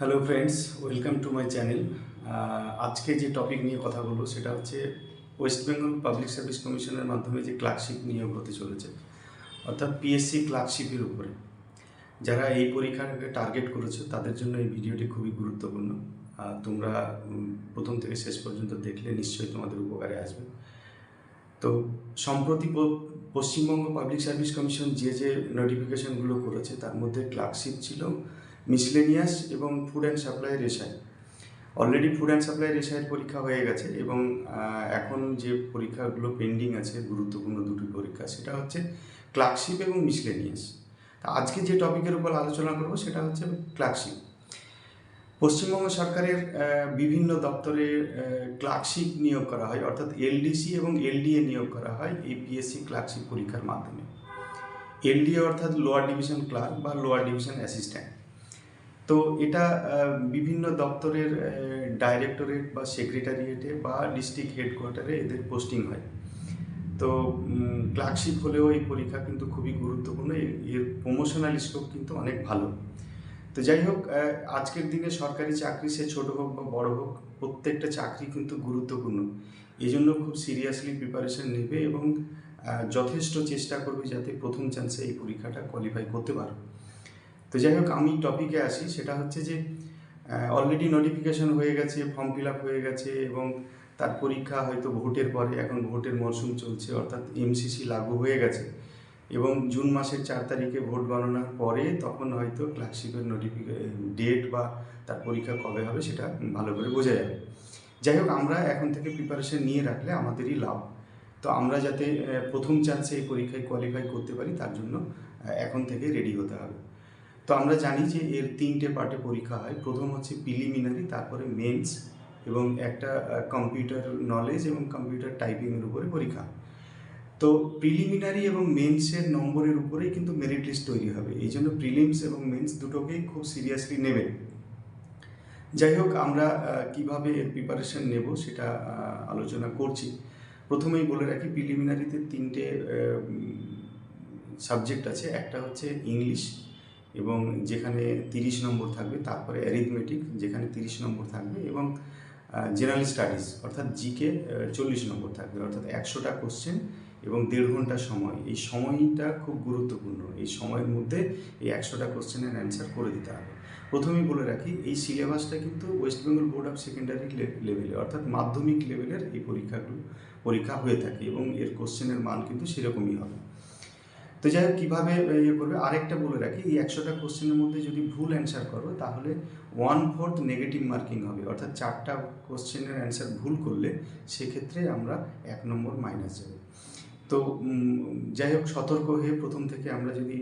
Hello friends welcome to my channel আজকে যে topic নিয়ে কথা বলব সেটা হচ্ছে ওয়েস্ট বেঙ্গল পাবলিক সার্ভিস কমিশনের মাধ্যমে যে ক্লার্কশিপ নিয়োগ হতে চলেছে, অর্থাৎ পিএসসি ক্লার্কশিপের উপরে। যারা এই পরীক্ষাকে টার্গেট করেছ, তাদের জন্য এই ভিডিওটি খুবই গুরুত্বপূর্ণ। তোমরা প্রথম থেকে শেষ পর্যন্ত দেখলে নিশ্চয়ই তোমাদের উপকারে আসবে। তো সম্প্রতি পশ্চিমবঙ্গ পাবলিক সার্ভিস কমিশন যে যে নোটিফিকেশনগুলো করেছে, তার মধ্যে ক্লার্কশিপ ছিল মিসলেনিয়াস এবং ফুড অ্যান্ড সাপ্লাই রেশাই অলরেডি ফুড অ্যান্ড সাপ্লাই রেশাইয়ের পরীক্ষা হয়ে গেছে এবং এখন যে পরীক্ষাগুলো পেন্ডিং আছে, গুরুত্বপূর্ণ দুটি পরীক্ষা, সেটা হচ্ছে ক্লার্কশিপ এবং মিসলেনিয়াস আজকে যে টপিকের উপর আলোচনা করব, সেটা হচ্ছে ক্লার্কশিপ পশ্চিমবঙ্গ সরকারের বিভিন্ন দপ্তরে ক্লার্কশিপ নিয়োগ করা হয়, অর্থাৎ এলডিসি এবং এলডিএ নিয়োগ করা হয় এই পিএসসি ক্লার্কশিপ পরীক্ষার মাধ্যমে। এলডিএ অর্থাৎ লোয়ার ডিভিশন ক্লার্ক বা লোয়ার ডিভিশন অ্যাসিস্ট্যান্ট তো এটা বিভিন্ন দপ্তরের ডাইরেক্টরেট বা সেক্রেটারিয়েটে বা ডিস্ট্রিক্ট হেডকোয়ার্টারে এদের পোস্টিং হয়। তো ক্লার্কশিপ হলেও এই পরীক্ষা কিন্তু খুবই গুরুত্বপূর্ণ। এর- প্রমোশনাল স্কোপ কিন্তু অনেক ভালো। তো যাই হোক আজকের দিনে সরকারি চাকরি সে ছোট হোক বা বড় হোক, প্রত্যেকটা চাকরি কিন্তু গুরুত্বপূর্ণ। এই জন্য খুব সিরিয়াসলি প্রিপারেশন নেবে এবং যথেষ্ট চেষ্টা করবে যাতে প্রথম চান্সে এই পরীক্ষাটা কোয়ালিফাই করতে পারো। তো যাই হোক, আমি টপিকে আসি। সেটা হচ্ছে যে অলরেডি নোটিফিকেশন হয়ে গেছে ফর্ম ফিল আপ হয়ে গেছে এবং তার পরীক্ষা হয়তো ভোটের পরে, এখন ভোটের মরশুম চলছে, অর্থাৎ এমসিসি লাগু হয়ে গেছে এবং জুন মাসের চার তারিখে ভোট গণনার পরে তখন হয়তো ক্লার্কশিপের নোটিফিকে ডেট বা তার পরীক্ষা কবে হবে সেটা ভালো করে বোঝা যাবে। যাই হোক, আমরা এখন থেকে প্রিপারেশন নিয়ে রাখলে আমাদেরই লাভ। তো আমরা যাতে প্রথম চান্সে এই পরীক্ষায় কোয়ালিফাই করতে পারি, তার জন্য এখন থেকে রেডি হতে হবে। তো আমরা জানি যে এর তিনটে পার্টে পরীক্ষা হয়। প্রথম হচ্ছে প্রিলিমিনারি তারপরে মেন্স এবং একটা কম্পিউটার নলেজ এবং কম্পিউটার টাইপিংয়ের উপরে পরীক্ষা। তো প্রিলিমিনারি এবং মেন্সের নম্বরের উপরেই কিন্তু মেরিট লিস্ট তৈরি হবে। এই জন্য প্রিলিমস এবং মেন্স দুটোকেই খুব সিরিয়াসলি নেবে। যাই হোক, আমরা কীভাবে এর প্রিপারেশন নেব সেটা আলোচনা করছি। প্রথমেই বলে রাখি প্রিলিমিনারিতে তিনটে সাবজেক্ট আছে। একটা হচ্ছে ইংলিশ এবং যেখানে তিরিশ নম্বর থাকবে, তারপরে অ্যারিথমেটিক যেখানে তিরিশ নম্বর থাকবে এবং জেনারেল স্টাডিজ অর্থাৎ জিকে চল্লিশ নম্বর থাকবে, অর্থাৎ একশোটা কোশ্চেন এবং দেড় ঘণ্টা সময়। এই সময়টা খুব গুরুত্বপূর্ণ। এই সময়ের মধ্যে এই একশোটা কোশ্চেনের অ্যান্সার করে দিতে হবে। প্রথমেই বলে রাখি, এই সিলেবাসটা কিন্তু West Bengal board of secondary level অর্থাৎ মাধ্যমিক লেভেলের এই পরীক্ষাগুলো, পরীক্ষা হয়ে থাকে এবং এর কোশ্চেনের মান কিন্তু সেরকমই হবে। তো যাই হোক, কীভাবে ইয়ে করবে? আরেকটা বলে রাখি, এই একশোটা কোশ্চেনের মধ্যে যদি ভুল অ্যান্সার করো, তাহলে ওয়ান ফোর্থ নেগেটিভ মার্কিং হবে। অর্থাৎ চারটা কোশ্চেনের অ্যান্সার ভুল করলে, সেক্ষেত্রে আমরা এক নম্বর মাইনাস যাবে তো যাই হোক, সতর্ক হয়ে প্রথম থেকে আমরা যদি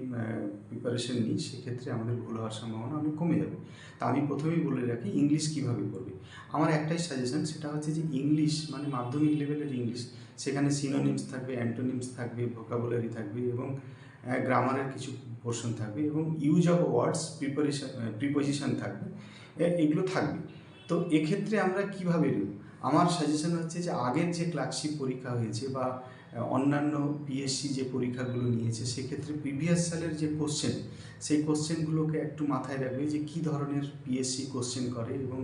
প্রিপারেশন নিই, সেক্ষেত্রে আমাদের ভুল হওয়ার সম্ভাবনা অনেক কমে যাবে। তা আমি প্রথমেই বলে রাখি ইংলিশ কীভাবে করবে? আমার একটাই সাজেশন সেটা হচ্ছে যে ইংলিশ মানে মাধ্যমিক লেভেলের ইংলিশ সেখানে সিনোনিমস থাকবে অ্যান্টোনিমস থাকবে ভোকাবুলারি থাকবে এবং গ্রামারের কিছু পোর্শন থাকবে এবং use of words preparation preposition থাকবে এগুলো থাকবে। তো এক্ষেত্রে আমরা কীভাবে নেব? আমার সাজেশন হচ্ছে যে আগের যে ক্লার্কশিপ পরীক্ষা হয়েছে বা অন্যান্য পিএসসি যে পরীক্ষাগুলো নিয়েছে, সেক্ষেত্রে প্রিভিয়াস সালের যে কোশ্চেন সেই কোশ্চেনগুলোকে একটু মাথায় রাখবে যে কী ধরনের পিএসসি কোশ্চেন করে এবং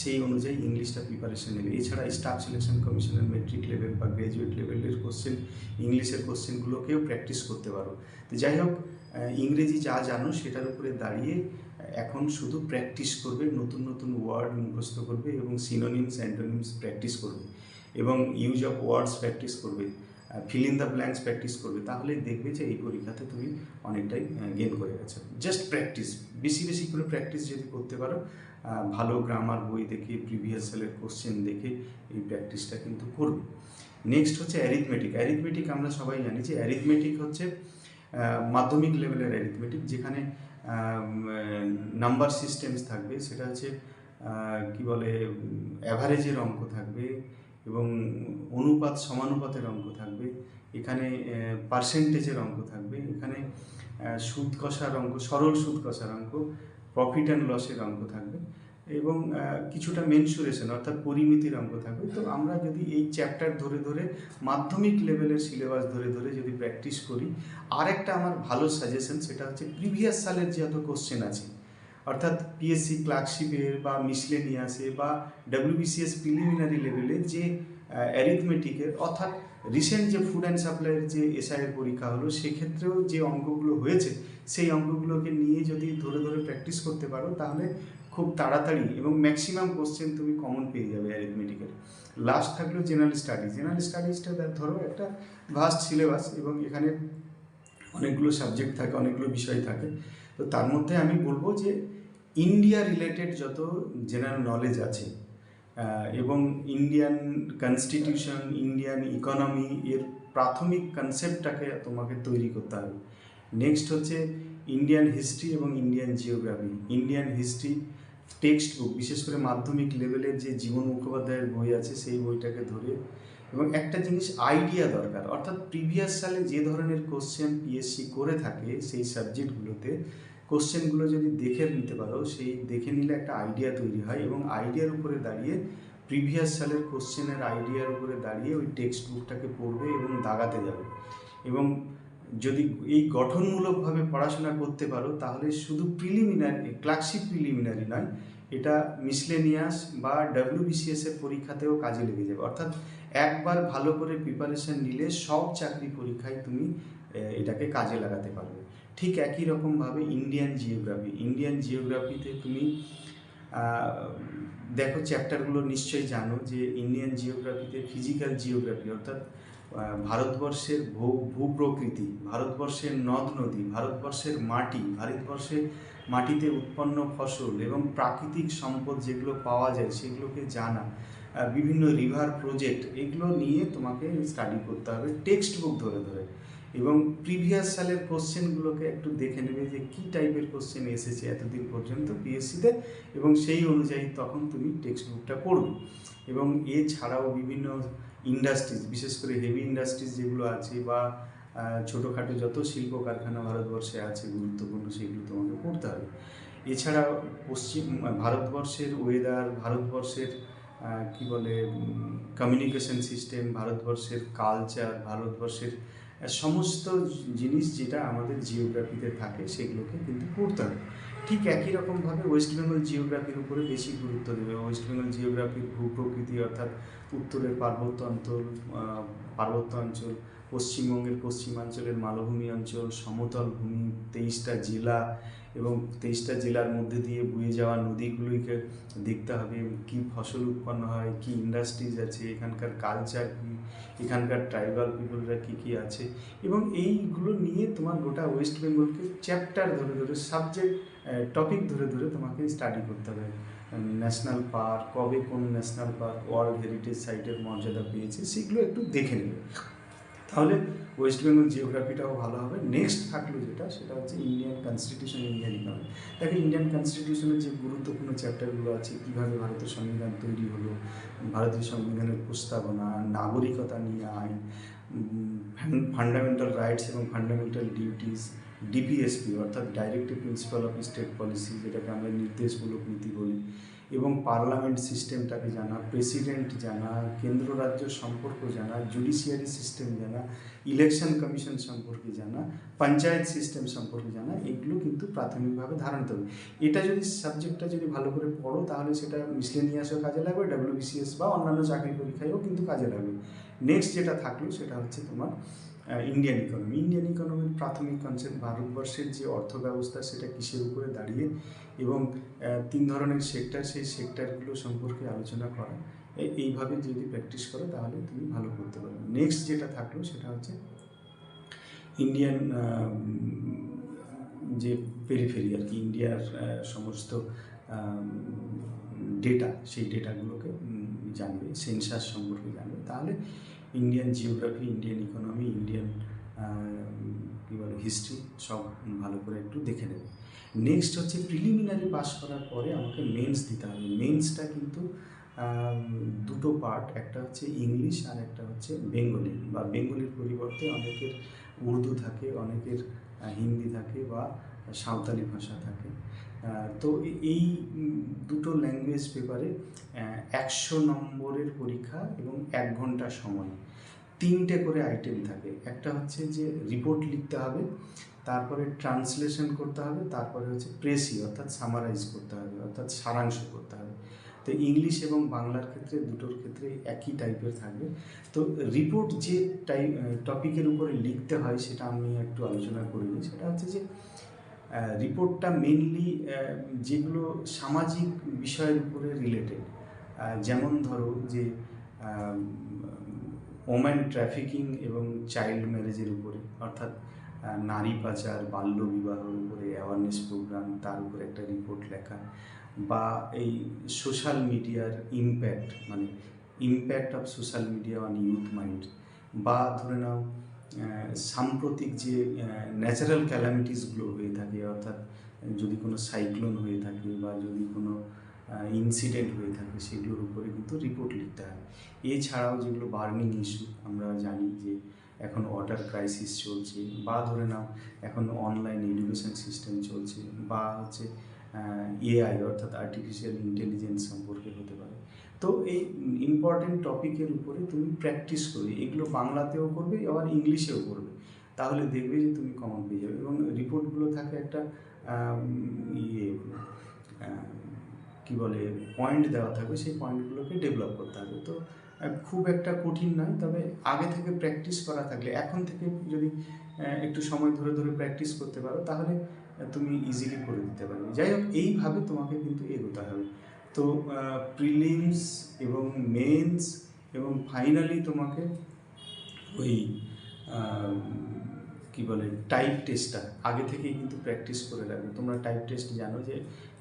সেই অনুযায়ী ইংলিশটা প্রিপারেশন নেবে। এছাড়া স্টাফ সিলেকশন কমিশনের মেট্রিক লেভেল বা গ্র্যাজুয়েট লেভেলের কোশ্চেন ইংলিশের কোশ্চেনগুলোকেও প্র্যাকটিস করতে পারো। তো যাই হোক ইংরেজি যা জানো সেটার উপরে দাঁড়িয়ে এখন শুধু প্র্যাকটিস করবে, নতুন নতুন ওয়ার্ড মুখস্থ করবে এবং সিনোনিমস অ্যান্টোনিমস প্র্যাকটিস করবে এবং ইউজ অফ ওয়ার্ডস প্র্যাকটিস করবে। Fill in the blanks practice করবে তাহলেই দেখবে যে এই পরীক্ষাতে তুমি অনেকটাই গেন করে গেছো। জাস্ট প্র্যাকটিস বেশি বেশি করে প্র্যাকটিস যদি করতে পারো ভালো গ্রামার বই দেখে প্রিভিয়াস সালের কোশ্চেন দেখে এই প্র্যাকটিসটা কিন্তু করবে। নেক্সট হচ্ছে অ্যারিথমেটিক অ্যারিথমেটিক আমরা সবাই জানি যে অ্যারিথমেটিক হচ্ছে মাধ্যমিক লেভেলের অ্যারিথমেটিক যেখানে নাম্বার সিস্টেমস থাকবে, সেটা হচ্ছে কি বলে অ্যাভারেজের অঙ্ক থাকবে এবং অনুপাত সমানুপাতের অঙ্ক থাকবে। এখানে পার্সেন্টেজের অঙ্ক থাকবে। এখানে সুদ কষার অঙ্ক, সরল সুদ কষার অঙ্ক প্রফিট অ্যান্ড লসের অঙ্ক থাকবে এবং কিছুটা মেনসুরেশন অর্থাৎ পরিমিতির অঙ্ক থাকবে। তো আমরা যদি এই চ্যাপ্টার ধরে ধরে, মাধ্যমিক লেভেলের সিলেবাস ধরে ধরে যদি প্র্যাকটিস করি, আরেকটা আমার ভালো সাজেশন সেটা হচ্ছে প্রিভিয়াস সালের যত কোশ্চেন আছে অর্থাৎ পিএসসি ক্লার্কশিপের বা মিসলেনিয়াসে বা ডাব্লিউবিসিএস প্রিলিমিনারি লেভেলে যে অ্যারিথমেটিকের অর্থাৎ রিসেন্ট যে ফুড অ্যান্ড সাপ্লাইয়ের যে এসআইয়ের পরীক্ষা হলো, সেক্ষেত্রেও যে অঙ্কগুলো হয়েছে, সেই অঙ্কগুলোকে নিয়ে যদি ধরে ধরে প্র্যাকটিস করতে পারো, তাহলে খুব তাড়াতাড়ি এবং ম্যাক্সিমাম কোশ্চেন তুমি কমন পেয়ে যাবে অ্যারিথমেটিকের লাস্ট থাকল জেনারেল স্টাডিজ জেনারেল স্টাডিজটা ধরো একটা ভাস্ট সিলেবাস এবং এখানে অনেকগুলো সাবজেক্ট থাকে, অনেকগুলো বিষয় থাকে। তো তার মধ্যে আমি বলব যে ইন্ডিয়া রিলেটেড যত জেনারেল নলেজ আছে এবং ইন্ডিয়ান কনস্টিটিউশন ইন্ডিয়ান ইকোনমি এর প্রাথমিক কনসেপ্টটাকে তোমাকে তৈরি করতে হবে। নেক্সট হচ্ছে ইন্ডিয়ান হিস্ট্রি এবং Indian geography Indian history textbook বিশেষ করে মাধ্যমিক লেভেলের যে জীবন মুখোপাধ্যায়ের বই আছে, সেই বইটাকে ধরে এবং একটা জিনিস আইডিয়া দরকার। অর্থাৎ প্রিভিয়াস সালে যে ধরনের কোশ্চেন পিএসসি করে থাকে, সেই সাবজেক্টগুলোতে কোশ্চেনগুলো যদি দেখে নিতে পারো, সেই দেখে নিলে একটা আইডিয়া তৈরি হয় এবং আইডিয়ার উপরে দাঁড়িয়ে প্রিভিয়াস সালের কোশ্চেনের আইডিয়ার উপরে দাঁড়িয়ে ওই টেক্সট বুকটাকে পড়বে এবং দাগাতে যাবে। এবং যদি এই গঠনমূলকভাবে পড়াশোনা করতে পারো, তাহলে শুধু প্রিলিমিনারি ক্লাসিক প্রিলিমিনারি নয় এটা মিসলেনিয়াস বা ডাব্লিউবিসিএস এর পরীক্ষাতেও কাজে লেগে যাবে। অর্থাৎ একবার ভালো করে প্রিপারেশন নিলে সব চাকরি পরীক্ষায় তুমি এটাকে কাজে লাগাতে পারবে। ঠিক একই রকমভাবে ইন্ডিয়ান জিওগ্রাফি ইন্ডিয়ান জিওগ্রাফিতে তুমি দেখো চ্যাপ্টারগুলো নিশ্চয়ই জানো যে ইন্ডিয়ান জিওগ্রাফিতে ফিজিক্যাল জিওগ্রাফি অর্থাৎ ভারতবর্ষের ভূ, ভূপ্রকৃতি, ভারতবর্ষের নদ নদী, ভারতবর্ষের মাটি, ভারতবর্ষের মাটিতে উৎপন্ন ফসল এবং প্রাকৃতিক সম্পদ যেগুলো পাওয়া যায় সেগুলোকে জানা বিভিন্ন রিভার প্রজেক্ট এগুলো নিয়ে তোমাকে স্টাডি করতে হবে টেক্সট বুক ধরে ধরে এবং প্রিভিয়াস সালের কোশ্চেনগুলোকে একটু দেখে নেবে যে কী টাইপের কোশ্চেন এসেছে এতদিন পর্যন্ত পিএসসিতে এবং সেই অনুযায়ী তখন তুমি টেক্সট বুকটা পড়বে এবং এছাড়াও বিভিন্ন ইন্ডাস্ট্রিজ বিশেষ করে হেভি ইন্ডাস্ট্রিজ যেগুলো আছে বা ছোটোখাটো যত শিল্প কারখানা ভারতবর্ষে আছে, গুরুত্বপূর্ণ সেগুলো তোমাকে করতে হবে। এছাড়া পশ্চিম, ভারতবর্ষের ওয়েদার ভারতবর্ষের কি বলে কমিউনিকেশন সিস্টেম ভারতবর্ষের কালচার ভারতবর্ষের সমস্ত জিনিস যেটা আমাদের জিওগ্রাফিতে থাকে, সেগুলোকে কিন্তু পড়তে হবে। ঠিক একই রকমভাবে ওয়েস্ট বেঙ্গল জিওগ্রাফির উপরে বেশি গুরুত্ব দেবে। ওয়েস্ট বেঙ্গল জিওগ্রাফির ভূপ্রকৃতি অর্থাৎ উত্তরের পার্বত্য অঞ্চল পার্বত্য অঞ্চল, পশ্চিমবঙ্গের পশ্চিমাঞ্চলের মালভূমি অঞ্চল, সমতল ভূমি, তেইশটা জেলা এবং তেইশটা জেলার মধ্যে দিয়ে বয়ে যাওয়া নদীগুলিকে দেখতে হবে। কি ফসল উৎপন্ন হয়, কি ইন্ডাস্ট্রিজ আছে, এখানকার কালচার কি এখানকার ট্রাইবাল পিপলরা কী কী আছে? এবং এইগুলো নিয়ে তোমার গোটা ওয়েস্ট বেঙ্গলকে চ্যাপ্টার ধরে ধরে সাবজেক্ট টপিক ধরে ধরে তোমাকে স্টাডি করতে হবে। ন্যাশনাল পার্ক কবে কোন ন্যাশনাল পার্ক ওয়ার্ল্ড হেরিটেজ সাইটের মর্যাদা পেয়েছে, সেগুলো একটু দেখে নেবে। তাহলে ওয়েস্ট বেঙ্গল জিওগ্রাফিটাও ভালো হবে। নেক্সট থাকল যেটা, সেটা হচ্ছে ইন্ডিয়ান কনস্টিটিউশন ইন্ডিয়ান ইকোনমি দেখো ইন্ডিয়ান কনস্টিটিউশনের যে গুরুত্বপূর্ণ চ্যাপ্টারগুলো আছে, কীভাবে ভারতের সংবিধান তৈরি হলো, ভারতীয় সংবিধানের প্রস্তাবনা, নাগরিকতা নিয়ে আইন ফান্ডামেন্টাল রাইটস এবং ফান্ডামেন্টাল ডিউটিস ডিপিএসপি অর্থাৎ directive principle of state policy যেটাকে আমরা নির্দেশমূলক নীতি বলি। এবং পার্লামেন্ট সিস্টেমটাকে জানা, প্রেসিডেন্ট জানা, কেন্দ্র রাজ্য সম্পর্ক জানা, জুডিশিয়ারি সিস্টেম জানা, ইলেকশন কমিশন সম্পর্কে জানা, পঞ্চায়েত সিস্টেম সম্পর্কে জানা, এগুলো কিন্তু প্রাথমিকভাবে ধারণ করতে হবে। এটা যদি সাবজেক্টটা যদি ভালো করে পড়ো, তাহলে সেটা মিসলেনিয়াসও কাজে লাগবে, ডাব্লিউবিসিএস বা অন্যান্য চাকরি পরীক্ষায়ও কিন্তু কাজে লাগবে। নেক্সট যেটা থাকল, সেটা হচ্ছে তোমার ইন্ডিয়ান ইকোনমি ইন্ডিয়ান ইকোনমির প্রাথমিক কনসেপ্ট ভারতবর্ষের যে অর্থ ব্যবস্থা সেটা কিসের উপরে দাঁড়িয়ে এবং তিন ধরনের সেক্টর সেই সেক্টরগুলো সম্পর্কে আলোচনা করা। এইভাবে যদি প্র্যাকটিস করো, তাহলে তুমি ভালো করতে পারবে। নেক্সট যেটা থাকল, সেটা হচ্ছে ইন্ডিয়ান যে পেরিফেরি আর কি ইন্ডিয়ার সমস্ত ডেটা সেই ডেটাগুলোকে জানবে সেন্সাস সম্পর্কে জানবে। তাহলে Indian geography Indian economy Indian কী বলে হিস্ট্রি সব ভালো করে একটু দেখে নেবে। নেক্সট হচ্ছে প্রিলিমিনারি পাস করার পরে আমাকে মেন্স দিতে হবে। মেন্সটা কিন্তু দুটো পার্ট একটা হচ্ছে ইংলিশ আর একটা হচ্ছে বেঙ্গলি বা বেঙ্গলির পরিবর্তে অনেকের উর্দু থাকে, অনেকের হিন্দি থাকে বা সাঁওতালি ভাষা থাকে। তো এই দুটো ল্যাঙ্গুয়েজ পেপারে একশো নম্বরের পরীক্ষা এবং এক ঘণ্টা সময়। তিনটে করে আইটেম থাকে। একটা হচ্ছে যে রিপোর্ট লিখতে হবে, তারপরে ট্রান্সলেশন করতে হবে, তারপরে হচ্ছে প্রেসি অর্থাৎ সামারাইজ করতে হবে, অর্থাৎ সারাংশ করতে হবে। তো ইংলিশ এবং বাংলার ক্ষেত্রে দুটোর ক্ষেত্রে একই টাইপের থাকবে। তো রিপোর্ট যে টাইপ টপিকের উপরে লিখতে হয়, সেটা আমি একটু আলোচনা করে নিই। সেটা হচ্ছে যে রিপোর্টটা মেনলি যেগুলো সামাজিক বিষয়ের উপরে রিলেটেড যেমন ধরো যে ওম্যান ট্রাফিকিং এবং চাইল্ড ম্যারেজের উপরে, অর্থাৎ নারী পাচার, বাল্য বিবাহের উপরে অ্যাওয়ারনেস প্রোগ্রাম তার উপরে একটা রিপোর্ট লেখা। বা এই সোশ্যাল মিডিয়ার ইম্প্যাক্ট মানে impact of social media on youth mind বা ধরে নাও সাম্প্রতিক যে ন্যাচারাল ক্যালামিটিসগুলো হয়ে থাকে, অর্থাৎ যদি কোনো সাইক্লোন হয়ে থাকে বা যদি কোনো ইনসিডেন্ট হয়ে থাকে, সেগুলোর উপরে কিন্তু রিপোর্ট লিখতে হয়। এছাড়াও যেগুলো বার্নিং ইস্যু আমরা জানি যে এখন ওয়াটার ক্রাইসিস চলছে বা ধরে নাও এখন অনলাইন এডুকেশন সিস্টেম চলছে বা হচ্ছে এআই অর্থাৎ আর্টিফিশিয়াল ইন্টেলিজেন্স সম্পর্কে হতে পারে। তো এই ইম্পর্টেন্ট টপিকের উপরে তুমি প্র্যাকটিস করবে। এগুলো বাংলাতেও করবে, আবার ইংলিশেও করবে। তাহলে দেখবে যে তুমি কমন পেয়ে যাবে। এবং রিপোর্টগুলো থাকে একটা ইয়ে কী বলে পয়েন্ট দেওয়া থাকবে। সেই পয়েন্টগুলোকে ডেভেলপ করতে হবে। তো খুব একটা কঠিন নয়, তবে আগে থেকে প্র্যাকটিস করা থাকলে, এখন থেকে যদি একটু সময় ধরে ধরে প্র্যাকটিস করতে পারো, তাহলে তুমি ইজিলি করে দিতে পারবে। যাই হোক, এইভাবে তোমাকে কিন্তু এগোতে হবে। তো প্রিলিমস এবং মেন্স এবং ফাইনালি তোমাকে ওই কি বলে টাইপ টেস্টটা আগে থেকেই কিন্তু প্র্যাকটিস করে রাখবে। তোমরা টাইপ টেস্ট জানো যে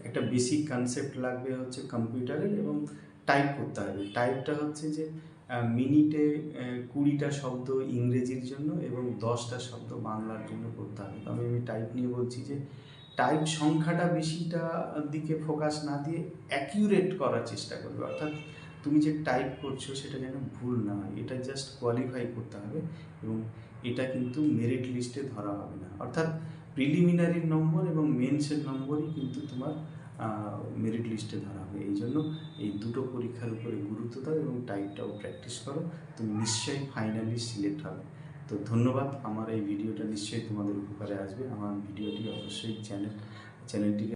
একটা বেসিক কনসেপ্ট লাগবে হচ্ছে কম্পিউটারের এবং টাইপ করতে হবে। টাইপটা হচ্ছে যে মিনিটে কুড়িটা শব্দ ইংরেজির জন্য এবং দশটা শব্দ বাংলার জন্য করতে হবে। তবে আমি টাইপ নিয়ে বলছি যে টাইপ সংখ্যাটা বেশিটা দিকে ফোকাস না দিয়ে অ্যাকিউরেট করার চেষ্টা করবে। অর্থাৎ তুমি যে টাইপ করছ সেটা যেন ভুল না হয়। এটা জাস্ট কোয়ালিফাই করতে হবে এবং এটা কিন্তু মেরিট লিস্টে ধরা হবে না। অর্থাৎ প্রিলিমিনারির নম্বর এবং মেন্সের নম্বরই কিন্তু তোমার মেরিট লিস্টে ধরা হবে। এই জন্য এই দুটো পরীক্ষার উপরে গুরুত্ব দাও এবং টাইপটাও প্র্যাকটিস করো। তুমি নিশ্চয়ই ফাইনালি সিলেক্ট হবে। তো ধন্যবাদ আমার এই ভিডিওটা নিশ্চয়ই তোমাদের উপকারে আসবে। আমার ভিডিওটি অবশ্যই চ্যানেল চ্যানেলটিকে